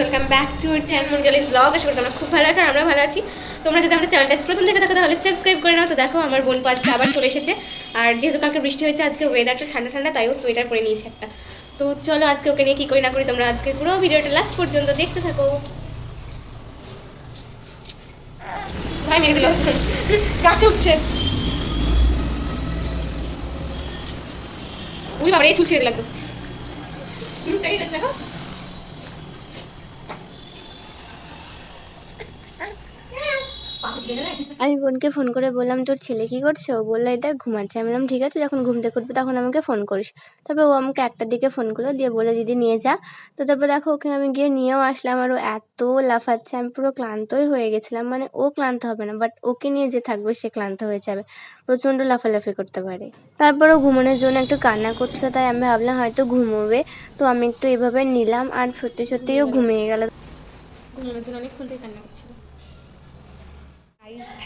Welcome back to our channel মঞ্জলিস blog আশা করি তোমরা খুব ভালো আছো আর আমরা ভালো আছি। তোমরা যদি আমাদের চ্যানেলটা প্রথম থেকে থাকো, তাহলে সাবস্ক্রাইব করে নাও। তো দেখো, আমার বোন পা আজকে আবার চলে এসেছে। আর যেহেতু কালকে বৃষ্টি হয়েছে, আজকে ওয়েদারটা ঠান্ডা ঠান্ডা, তাইও সোয়েটার পরে নিয়েছে একটা। তো চলো, আজকে ওকে নিয়ে কী করি না করি, তোমরা আজকে পুরো ভিডিওটা লাস্ট পর্যন্ত দেখতে থাকো। গাছে উঠছে। উই বাবা এই চুল ছিঁড়ে দিলাম তো দেখো পাপস দেখে দেয় আমি বোনকে ফোন করে বললাম, তোর ছেলে কি করছে? ও বলল এটা ঘুমাচ্ছে। আমি বললাম, ঠিক আছে, যখন ঘুম থেকে উঠবে তখন আমাকে ফোন করিস। তারপর ও আমাকে একটার দিকে ফোন করল, দিয়ে বলে দিদি, নিয়ে যা। তো তারপর দেখো, ওকে আমি গিয়ে নিয়েও আসলাম, আর ও এত লাফাচ্ছে, আমি পুরো ক্লান্তই হয়ে গেছিলাম। মানে ও ক্লান্ত হবে না বাট ওকে নিয়ে যে থাকবে, সে ক্লান্ত হয়ে যাবে। প্রচণ্ড লাফালাফি করতে পারে। তারপর ও ঘুমানোর জন্য একটু কান্না করছিল, তাই আমি ভাবলাম, হয়তো ঘুমোবে। তো আমি একটু এভাবে নিলাম, আর সত্যি সত্যিও ঘুমিয়ে গেল। ঘুমানোর জন্য অনেকক্ষণ থেকে কান্না করছিল।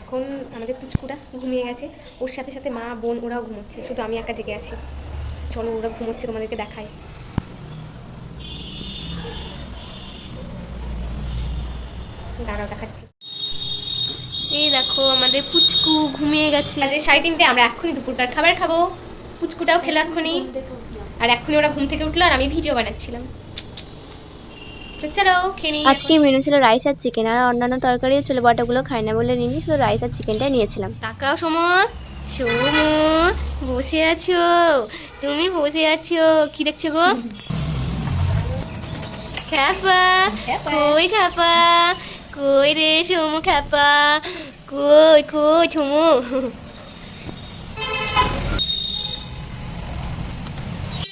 এখন আমাদের পুচকুটা ঘুমিয়ে গেছে। ওর সাথে সাথে মা, বোন ওরাও ঘুমোচ্ছে। শুধু আমি একা জেগে আছি। চলো, ওরা ঘুমোচ্ছে, তোমাদেরকে দেখাই। দাঁড়াও, দেখাচ্ছি। এই দেখো, আমাদের পুচকু ঘুমিয়ে গেছে। আজ সাড়ে তিনটে, আমরা এক্ষুনি দুপুরটার খাবার খাব। পুচকুটাও খেলো এক্ষুনি। আর এক্ষুনি ওরা ঘুম থেকে উঠল আর আমি ভিডিও বানাচ্ছিলাম। তো চলো খেয়ে আজকে মেনু ছিল রাইস আর চিকেন আর অন্যান্য তরকারি ছিল বাট ওগুলো খাই না বলে নিয়ে শুধু রাইস আর চিকেনটাই নিয়েছিলাম। তাকাও সমর সমর বসে আছো? তুমি বসে আছো? কি দেখছ গো? খ্যাপা? কই খ্যাপা? কই রে সমু খ্যাপা? কই কই সমু?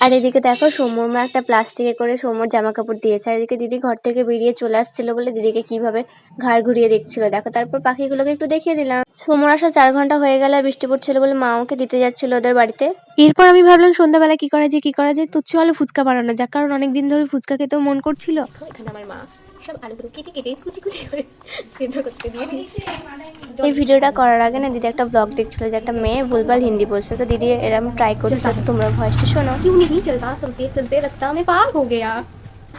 আর এদিকে দেখো সৌম্যর মা একটা প্লাস্টিকে করে সৌম্যর জামা কাপড় দিয়েছে। আর এদিকে দিদি ঘর থেকে বেরিয়ে চলে আসছিল বলে দিদিকে কীভাবে ঘাড় ঘুরিয়ে দেখছিল। দেখো, তারপর পাখিগুলোকে একটু দেখিয়ে দিলাম। সৌম্যর আসা চার ঘণ্টা হয়ে গেল আর বৃষ্টি পড়ছিল বলে মা ওকে দিতে যাচ্ছিল ওদের বাড়িতে। এরপর আমি ভাবলাম সন্ধ্যাবেলা কি করা যায়, কি করা যায়? তুচ্ছ চলো ফুচকা বানানো যাক, কারণ অনেকদিন ধরে ফুচকা খেতেও মন করছিল। এখানে আমার মা। সব আলুগুলো কেটে কেটে কুচি কুচি করে সেদ্ধ করতে দিয়েছি। এই ভিডিওটা করার আগে না দিদি একটা ব্লগ দেখছিল যে একটা মেয়ে ভুলভাল হিন্দি বলছে। তো দিদি এরম ট্রাই করছে তোমরা ভয়েসটা শোনো। কিউ নেই চলতা চলতে চলতে রাস্তা আমি পার হো গেয়া।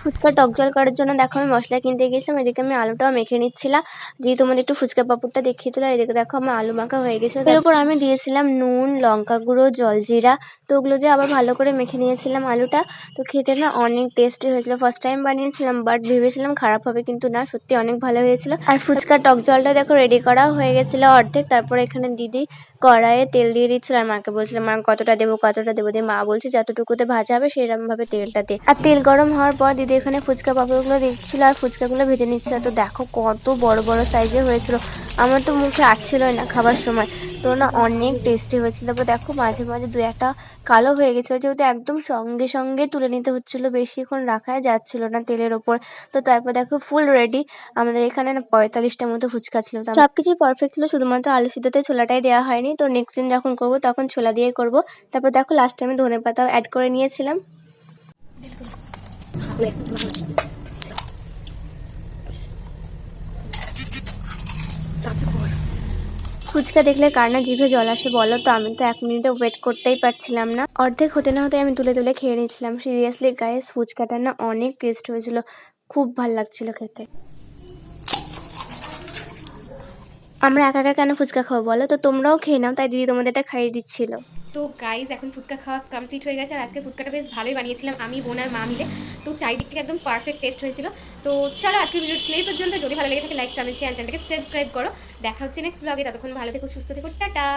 ফুচকা টক জল করার জন্য দেখো আমি মশলা কিনতে গেছিলাম এদিকে আমি আলুটাও মেখে নিচ্ছিলাম। দিয়ে তোমাদের একটু ফুচকা পাপড়টা দেখিয়ে দিলাম এদিকে দেখো আমার আলু মাখা হয়ে গেছিল তার উপর আমি দিয়েছিলাম নুন লঙ্কা গুঁড়ো জলজিরা তো ওগুলো দিয়ে আবার ভালো করে মেখে নিয়েছিলাম আলুটা। তো খেতে না অনেক টেস্টি হয়েছিল। ফার্স্ট টাইম বানিয়েছিলাম বাট ভেবেছিলাম খারাপ হবে কিন্তু না সত্যি অনেক ভালো হয়েছিল। আর ফুচকা টক জলটা দেখো রেডি করা হয়ে গেছিল অর্ধেক। তারপরে এখানে দিদি কড়াইয়ে তেল দিয়ে দিচ্ছিল আর মাকে বলছিলাম মা কতটা দেবো কতটা দেবো? দিয়ে মা বলছে যতটুকুতে ভাজা হবে সেরকম ভাবে তেলটা দে। আর তেল গরম হওয়ার পর দিদি এখানে ফুচকা পাপড়গুলো দিচ্ছিল আর ফুচকাগুলো ভেজে নিচ্ছিল তো দেখো কত বড় বড় সাইজের হয়েছিল। আমার তো মুখে আসছিলই না খাবার সময়। তো না অনেক টেস্টি হয়েছিল তারপর দেখো মাঝে মাঝে দু একটা কালো হয়ে গেছিল যেহেতু একদম সঙ্গে সঙ্গে তুলে নিতে হচ্ছিল। বেশিক্ষণ রাখা যাচ্ছিল না তেলের ওপর। তো তারপর দেখো ফুল রেডি আমাদের এখানে না পঁয়তাল্লিশটার মতো ফুচকা ছিল। সব কিছুই পারফেক্ট ছিল। শুধুমাত্র আলু সিদ্ধতে ছোলাটাই দেওয়া হয়নি। তো নেক্সট দিন যখন করব তখন ছোলা দিয়ে করব। তারপর দেখো লাস্টে আমি ধনে পাতাও অ্যাড করে নিয়েছিলাম। ফুচকা দেখলে কার না জিভে জল আসে বলো তো? আমি তো এক মিনিটে ওয়েট করতেই পারছিলাম না। অর্ধেক হতে না হতে আমি তুলে তুলে খেয়ে নিয়েছিলাম। সিরিয়াসলি গায়ে ফুচকাটা না অনেক টেস্ট হয়েছিল। খুব ভালো লাগছিল খেতে। আমরা একা একা কেন ফুচকা খাব বলো তো? তোমরাও খেয়ে নাও। তাই দিদি তোমাদের এটা খাইয়ে দিচ্ছিল। তো গাইজ এখন ফুচকা খাওয়া কমপ্লিট হয়ে গেছে আর আজকে ফুচকাটা বেশ ভালোই বানিয়েছিলাম, আমি, বোন আর মা মিলে। তো চারিদিক থেকে একদম পারফেক্ট টেস্ট হয়েছিল। তো চলো আজকে ভিডিও ছিল এই পর্যন্ত। যদি ভালো লেগে থাকে লাইক কমেন্ট শেয়ার চ্যানেলটাকে সাবস্ক্রাইব করো। দেখা হচ্ছে নেক্সট ব্লগে ততক্ষণ ভালো থেকো, সুস্থ থেকো, টাটা!